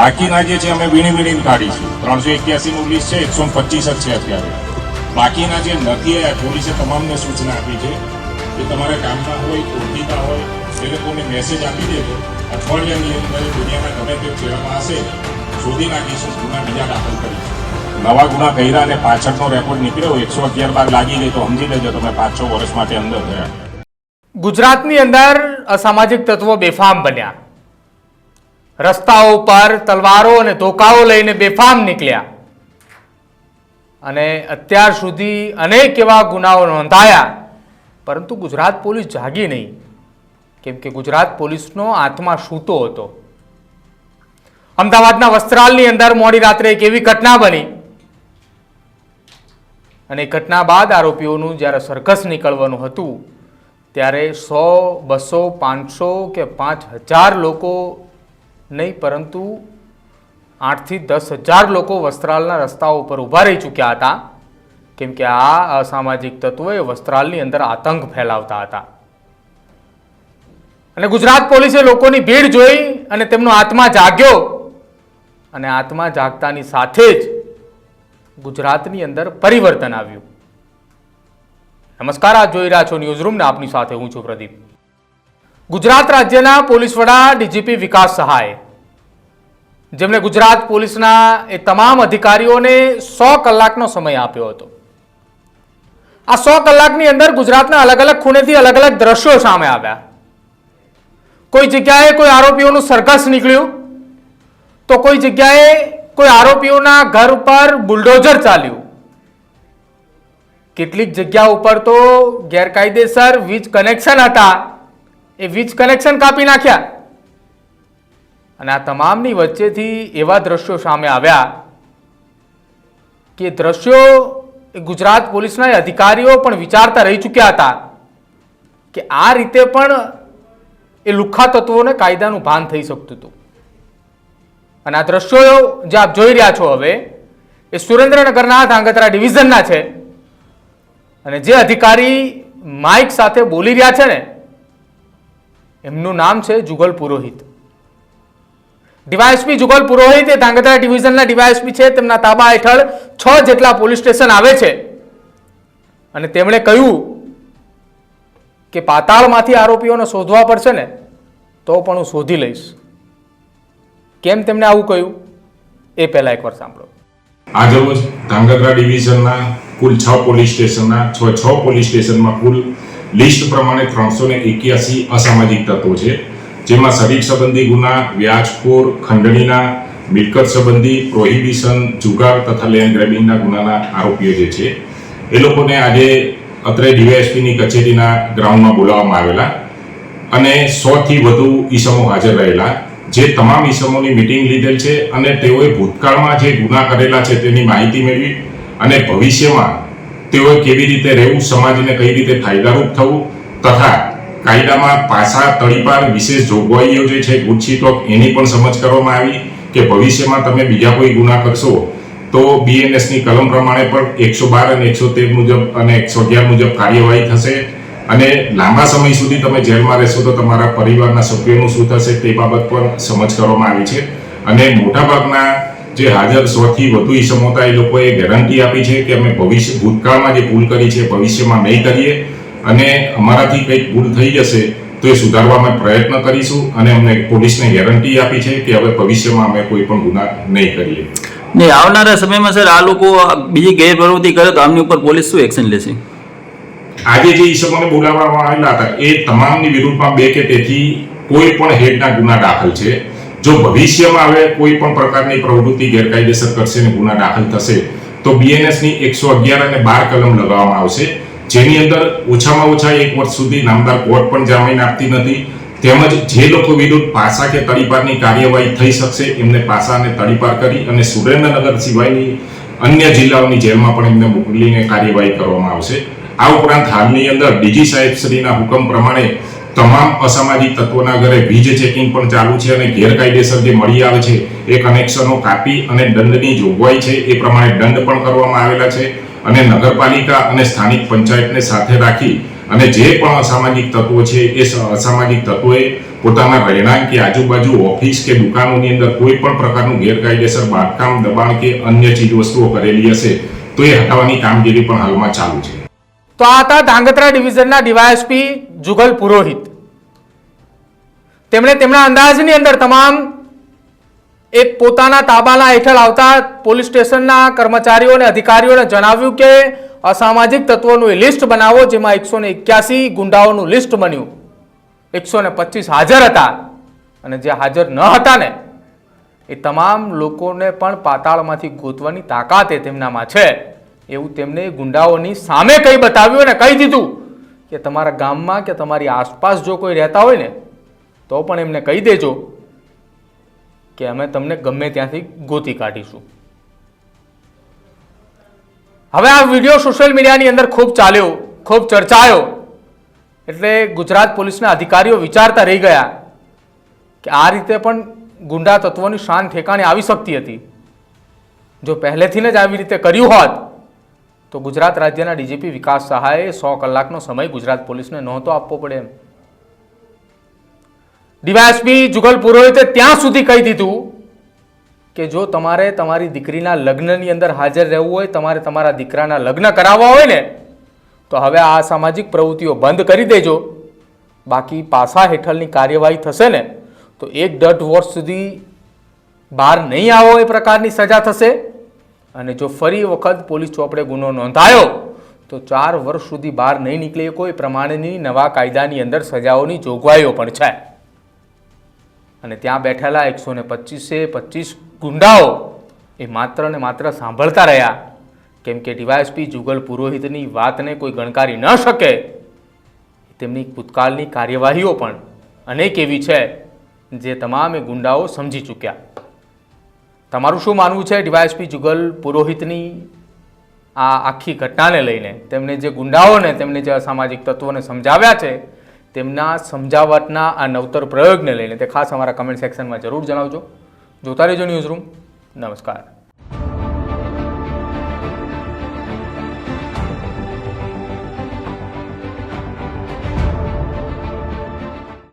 બાકીના જે છે અમે વીણી વીણીને કાઢી છે ત્રણસો એક્યાસી નું લિસ્ટ છે, એકસો પચીસ જ છે અત્યારે. બાકીના જે નથી આવ્યા, પોલીસે તમામને સૂચના આપી છે કે તમારે કામના હોય ઓળખીતા હોય, એ લોકોને મેસેજ આપી દેજો. અઠવાડિયાની અંદર દુનિયાના ગમે તે છેડામાં હશે, શોધી નાખીશું, ગુના બીજા દાખલ કરીશું. નવા ગુના કર્યા અને પાછળનો રેકોર્ડ નીકળ્યો, એકસો અગિયાર બાર લાગી ગઈ, તો સમજી લેજો તમે પાંચ છ વર્ષ માટે અંદર ગયા ગુજરાતની અંદર અસામાજિક તત્વો બેફામ બન્યા. રસ્તાઓ પર તલવારો અને ધોકાઓ લઈને બેફામ નીકળ્યા. અને અત્યાર સુધી અનેક એવા ગુનાઓ નોંધાયા, પરંતુ ગુજરાત પોલીસ જાગી નહીં, કેમ કે ગુજરાત પોલીસનો આત્મા સૂતો હતો. અમદાવાદના વસ્ત્રાલની અંદર મોડી રાત્રે એક એવી ઘટના બની. અને ઘટના બાદ આરોપીઓનું જ્યારે સર્કસ નીકળવાનું હતું, ત્યારે સો, બસો, પાંચસો કે પાંચ હજાર લોકો નહીં, પરંતુ આઠથી દસ હજાર લોકો વસ્ત્રાલના રસ્તાઓ ઉપર ઊભા રહી ચૂક્યા હતા. કેમ કે આ અસામાજિક તત્વોએ વસ્ત્રાલની અંદર આતંક ફેલાવતા હતા. અને ગુજરાત પોલીસે લોકોની ભીડ જોઈ અને તેમનો આત્મા જાગ્યો. અને આત્મા જાગતાની સાથે જ ગુજરાતની અંદર પરિવર્તન આવ્યું. નમસ્કાર, આપ જોઈ રહ્યા છો ન્યૂઝરૂમને આપની સાથે હું છું પ્રદીપ. ગુજરાત રાજ્યના પોલીસ વડા ડીજીપી વિકાસ સહાય. જેમણે ગુજરાત પોલીસના એ તમામ અધિકારીઓને સો કલાકનો સમય આપ્યો હતો. આ સો કલાકની અંદર ગુજરાતના અલગ અલગ ખૂણેથી અલગ અલગ દ્રશ્યો સામે આવ્યા. કોઈ જગ્યાએ કોઈ આરોપીઓનું સરઘસ નીકળ્યું, તો કોઈ જગ્યાએ કોઈ આરોપીઓના ઘર ઉપર બુલડોઝર ચાલ્યું. કેટલીક જગ્યા ઉપર તો ગેરકાયદેસર વીજ કનેક્શન હતા. એ વીજ કનેક્શન કાપી નાખ્યા. અને આ તમામની વચ્ચેથી એવા દ્રશ્યો સામે આવ્યા કે દ્રશ્યો ગુજરાત પોલીસના અધિકારીઓ પણ વિચારતા રહી ચૂક્યા હતા કે આ રીતે પણ એ લુખ્ખા તત્વોને કાયદાનું ભાન થઈ શકતું હતું. અને આ દ્રશ્યો જે આપ જોઈ રહ્યા છો હવે, એ સુરેન્દ્રનગરના ધાંગધ્રા ડિવિઝનના છે. અને જે અધિકારી માઇક સાથે બોલી રહ્યા છે ને એમનું નામ છે જુગલ પુરોહિત. ડીવાયએસપી જુગલ પુરોહિત એ ધાંગધ્રા ડિવિઝનના ડીવાયએસપી છે. તેમના તાબા હેઠળ છ જેટલા પોલીસ સ્ટેશન આવે છે. અને તેમણે કહ્યું કે પાતાળમાંથી આરોપીઓને શોધવા પડશે ને, તો પણ હું શોધી લઈશ. કેમ તેમણે આવું કહ્યું? એ પહેલા એકવાર સાંભળો. આજે ધાંગધ્રા ડિવિઝનના કુલ છ પોલીસ સ્ટેશનના, છ છ પોલીસ સ્ટેશનમાં કુલ લિસ્ટ પ્રમાણે ત્રણસો ને એક્યાસી અસામાજિક તત્વો છે, જેમાં શરીર સંબંધી ગુના, વ્યાજખોર, ખંડણીના, મિલકત સંબંધી, પ્રોહિબિશન, જુગાર તથા લેન્ડ ગ્રેબિંગના ગુનાના આરોપીઓ જે છે, એ લોકોને આજે અત્રે ડીવાયએસપીની કચેરીના ગ્રાઉન્ડમાં બોલાવવામાં આવેલા અને સોથી વધુ ઈસમો હાજર રહેલા, જે તમામ ઈસમોની મિટિંગ લીધેલ છે અને તેઓએ ભૂતકાળમાં જે ગુના કરેલા છે તેની માહિતી મેળવી અને ભવિષ્યમાં તેઓએ કેવી રીતે રહેવું, સમાજને કઈ રીતે ફાયદારૂપ થવું તથા કાયદામાં પાસા તળીપાર વિશેષ જોગવાઈઓ જે છે ગુચ્છીટોક એની પણ સમજ કરવામાં આવી કે ભવિષ્યમાં તમે બીજા કોઈ ગુના કરશો તો બીએનએસની કલમ પ્રમાણે પણ એકસો બાર અને એકસો તેર મુજબ અને એકસો અગિયાર મુજબ કાર્યવાહી થશે અને લાંબા સમય સુધી તમે જેલમાં રહેશો તો તમારા પરિવારના સભ્યોનું શું થશે તે બાબત પર સમજ કરવામાં આવી છે. અને મોટાભાગના જે હાજર સોથી વધુ ઈસમો એ લોકોએ ગેરંટી આપી છે કે અમે ભવિષ્ય ભૂતકાળમાં જે ભૂલ કરી છે ભવિષ્યમાં નહીં કરીએ અને અમારાથી કંઈક ભૂલ થઈ જશે તો એ સુધારવા અમે પ્રયત્ન કરીશું અને અમને પોલીસને ગેરંટી આપી છે કે હવે ભવિષ્યમાં અમે કોઈ પણ ગુના નહીં કરીએ. નહીં આવનારા સમયમાં સર આ લોકો બીજી ગેરપ્રવૃત્તિ કરે તો આમની ઉપર પોલીસ શું એક્શન લેશે? આજે જે ઈસમોને બોલાવવામાં આવેલા હતા એ તમામની વિરુદ્ધમાં બે કે તેથી કોઈ પણ હેડના ગુના દાખલ છે. જો ભવિષ્યમાં હવે કોઈ પણ પ્રકારની પ્રવૃત્તિ ગેરકાયદેસર કરશે અને ગુના દાખલ થશે, તો બીએનએસની એકસો અગિયાર અને બાર કલમ લગાવવામાં આવશે. જેની અંદર ઓછામાં ઓછા એક વર્ષ સુધી નામદાર કોર્ટ પણ જામીન આપતી નથી. તેમજ જે લોકો વિરુદ્ધ પાસા કે તડીપારની કાર્યવાહી થઈ શકશે, એમને પાસા અને તડીપાર કરી અને સુરેન્દ્રનગર સિવાયની અન્ય જિલ્લાઓની જેલમાં પણ એમને મોકલીને કાર્યવાહી કરવામાં આવશે. આ ઉપરાંત હાલની અંદર ડીજી સાહેબ શ્રીના હુકમ પ્રમાણે તમામ અસામાજિક તત્વોના ઘરે વીજ ચેકિંગ પણ ચાલુ છે અને ગેરકાયદેસર જે મળી આવે છે, એ કનેક્શનો કાપી અને દંડની જોગવાઈ છે, એ પ્રમાણે દંડ પણ કરવામાં આવેલા છે અને નગરપાલિકા અને સ્થાનિક પંચાયતને સાથે રાખી અને જે પણ અસામાજિક તત્વો છે, એ અસામાજિક તત્વોએ પોતાના રહેણાંક કે આજુબાજુ ઓફિસ કે દુકાનોની અંદર કોઈ પણ પ્રકારનું ગેરકાયદેસર બાંધકામ, દબાણ કે અન્ય ચીજ વસ્તુઓ કરેલી હશે, તો એ હટાવવાની કામગીરી પણ હાલમાં ચાલુ છે. તો આ હતા ધાંગધ્રા ડિવિઝનના ડીવાયએસપી જુગલ પુરોહિત. તેમણે તેમના અંદાજની અંદર તમામ એક પોતાના તાબાના હેઠળ આવતા પોલીસ સ્ટેશનના કર્મચારીઓ અને અધિકારીઓને જણાવ્યું કે અસામાજિક તત્વોનું એ લિસ્ટ બનાવો જેમાં એકસો એક્યાસી ગુંડાઓનું લિસ્ટ બન્યું. એકસો પચીસ હાજર હતા અને જે હાજર ન હતા ને, એ તમામ લોકોને પણ પાતાળમાંથી ગોતવાની તાકાત એ તેમનામાં છે. એવું તેમને ગુંડાઓની સામે કહી બતાવ્યું અને કહી દીધું કે તમારા ગામમાં કે તમારી આસપાસ જો કોઈ રહેતા હોય ને, તો પણ એમને કહી દેજો કે અમે તમને ગમે ત્યાંથી ગોતી કાઢીશું. હવે આ વીડિયો સોશિયલ મીડિયાની અંદર ખૂબ ચાલ્યો, ખૂબ ચર્ચાયો. એટલે ગુજરાત પોલીસના અધિકારીઓ વિચારતા રહી ગયા કે આ રીતે પણ ગુંડા તત્વોની શાન ઠેકાણે આવી શકતી હતી. જો પહેલેથી જ આવી રીતે કર્યું હોત તો ગુજરાત રાજ્યના ડીજીપી વિકાસ સહાયે સો કલાકનો સમય ગુજરાત પોલીસને નહોતો આપવો પડે એમ. ડીવાયએસપી જુગલ પુરોહિતે ત્યાં સુધી કહી દીધું કે જો તમારે તમારી દીકરીના લગ્નની અંદર હાજર રહેવું હોય, તમારે તમારા દીકરાના લગ્ન કરાવવા હોય ને, તો હવે આ સામાજિક પ્રવૃત્તિઓ બંધ કરી દેજો. બાકી પાસા હેઠળની કાર્યવાહી થશે ને, તો એક દઢ વર્ષ સુધી બહાર નહીં આવો એ પ્રકારની સજા થશે. અને જો ફરી વખત પોલીસ ચોપડે ગુનો નોંધાયો, તો ચાર વર્ષ સુધી બહાર નહીં નીકળે કોઈ પ્રમાણેની નવા કાયદાની અંદર સજાઓની જોગવાઈઓ પણ છે. અને ત્યાં બેઠેલા એકસો ને પચીસે પચીસ ગુંડાઓ એ માત્ર ને માત્ર સાંભળતા રહ્યા, કેમ કે ડીવાયએસપી જુગલ પુરોહિતની વાતને કોઈ ગણકારી ન શકે, તેમની ભૂતકાળની કાર્યવાહીઓ પણ અનેક એવી છે, જે તમામે ગુંડાઓ સમજી ચૂક્યા. તમારું શું માનવું છે ડીવાયએસપી જુગલ પુરોહિતની આ આખી ઘટનાને લઈને? તેમને જે ગુંડાઓને, તેમને જે અસામાજિક તત્વોને સમજાવ્યા છે, તેમના સમજાવટના આ નવતર પ્રયોગને લઈને તે ખાસ અમારા કમેન્ટ સેક્શનમાં જરૂર જણાવજો. જોતા રહેજો ન્યૂઝ રૂમ નમસ્કાર.